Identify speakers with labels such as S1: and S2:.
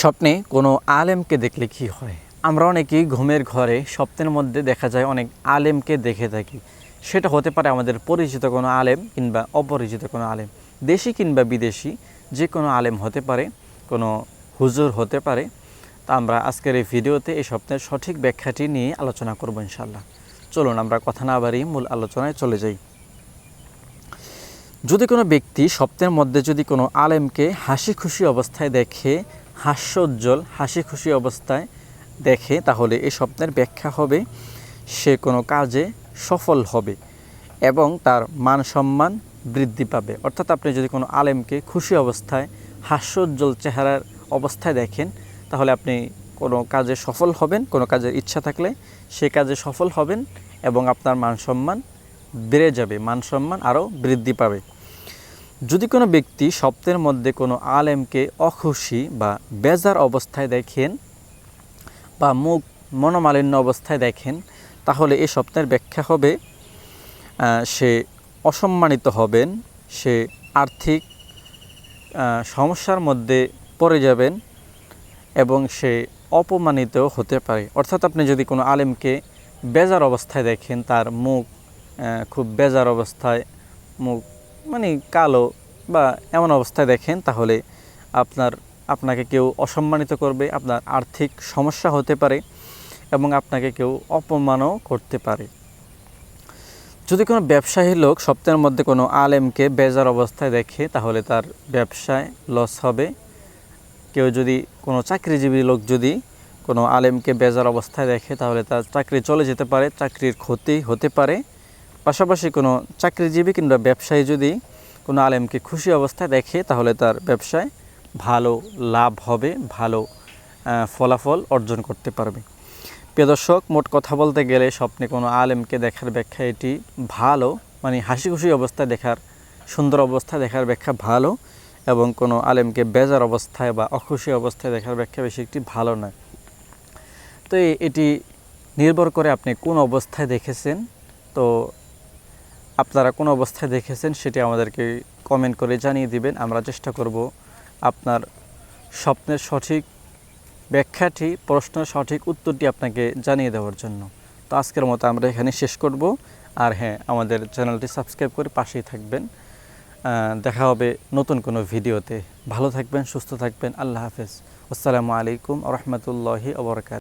S1: স্বপ্নে কোনো আলেমকে দেখলে কি হয়? আমরা অনেকেই ঘুমের ঘরে স্বপ্নের মধ্যে দেখা যায় অনেক আলেমকে দেখে থাকি। সেটা হতে পারে আমাদের পরিচিত কোনো আলেম কিংবা অপরিচিত কোনো আলেম। দেশি কিংবা বিদেশি যে কোনো আলেম হতে পারে, কোনো হুজুর হতে পারে। তা আমরা আজকের এই ভিডিওতে এই স্বপ্নের সঠিক ব্যাখ্যাটি নিয়ে আলোচনা করব ইনশাল্লাহ চলুন আমরা কথা না বাড়িয়ে মূল আলোচনায় চলে যাই। যদি কোনো ব্যক্তি স্বপ্নের মধ্যে যদি কোনো আলেমকে হাসি খুশি অবস্থায় দেখে হাস্যোজ্জ্বল হাসি খুশি অবস্থায় দেখে, তাহলে এই স্বপ্নের ব্যাখ্যা হবে, সে কোনো কাজে সফল হবে এবং তার মান সম্মান বৃদ্ধি পাবে। অর্থাৎ আপনি যদি কোনো আলেমকে খুশি অবস্থায়, হাস্যোজ্জ্বল চেহারার অবস্থায় দেখেন, তাহলে আপনি কোনো কাজে সফল হবেন, কোনো কাজের ইচ্ছা থাকলে সে কাজে সফল হবেন এবং আপনার মান সম্মান বেড়ে যাবে মান সম্মান আরও বৃদ্ধি পাবে। যদি কোনো ব্যক্তি স্বপ্নের মধ্যে কোনো আলেমকে অখুশি বা বেজার অবস্থায় দেখেন বা মুখ মনোমালিন্য অবস্থায় দেখেন, তাহলে এ স্বপ্নের ব্যাখ্যা হবে সে অসম্মানিত হবেন, সে আর্থিক সমস্যার মধ্যে পড়ে যাবেন এবং সে অপমানিত হতে পারে। অর্থাৎ আপনি যদি কোনো আলেমকে বেজার অবস্থায় দেখেন, তার মুখ খুব বেজার অবস্থায়, মুখ মানে কালো বা এমন অবস্থায় দেখেন, তাহলে আপনার, আপনাকে কেউ অসম্মানিত করবে, আপনার আর্থিক সমস্যা হতে পারে এবং আপনাকে কেউ অপমানও করতে পারে। যদি কোনো ব্যবসায়ী লোক সপ্তাহের মধ্যে কোনো আলেমকে বেজার অবস্থায় দেখে, তাহলে তার ব্যবসায় লস হবে। কেউ যদি, কোনো চাকরিজীবী লোক যদি কোনো আলেমকে বেজার অবস্থায় দেখে, তাহলে তার চাকরি চলে যেতে পারে, চাকরির ক্ষতি হতে পারে। পাশাপাশি কোনো চাকরিজীবী কিংবা ব্যবসায়ী যদি কোনো আলেমকে খুশি অবস্থায় দেখে, তাহলে তার ব্যবসায় ভালো লাভ হবে, ভালো ফলাফল অর্জন করতে পারবে। প্রিয় দর্শক, মোট কথা বলতে গেলে স্বপ্নে কোনো আলেমকে দেখার ব্যাখ্যা এটি ভালো মানে হাসি খুশি অবস্থায় দেখার, সুন্দর অবস্থায় দেখার ব্যাখ্যা ভালো এবং কোনো আলেমকে বেজার অবস্থায় বা অখুশি অবস্থায় দেখার ব্যাখ্যা বেশি একটি ভালো নয়। তো এটি নির্ভর করে আপনি কোন অবস্থায় দেখেছেন। তো আপনারা কোন অবস্থায় দেখেছেন সেটি আমাদেরকে কমেন্ট করে জানিয়ে দিবেন। আমরা চেষ্টা করব আপনার স্বপ্নের সঠিক ব্যাখ্যাটি, প্রশ্নের সঠিক উত্তরটি আপনাকে জানিয়ে দেওয়ার জন্য। তো আজকের মতো আমরা এখানে শেষ করব। আর হ্যাঁ আমাদের চ্যানেলটি সাবস্ক্রাইব করে পাশেই থাকবেন। দেখা হবে নতুন কোনো ভিডিওতে। ভালো থাকবেন, সুস্থ থাকবেন। আল্লাহ হাফেজ। আসসালামু আলাইকুম রহমতুল্লাহি ওবরকাত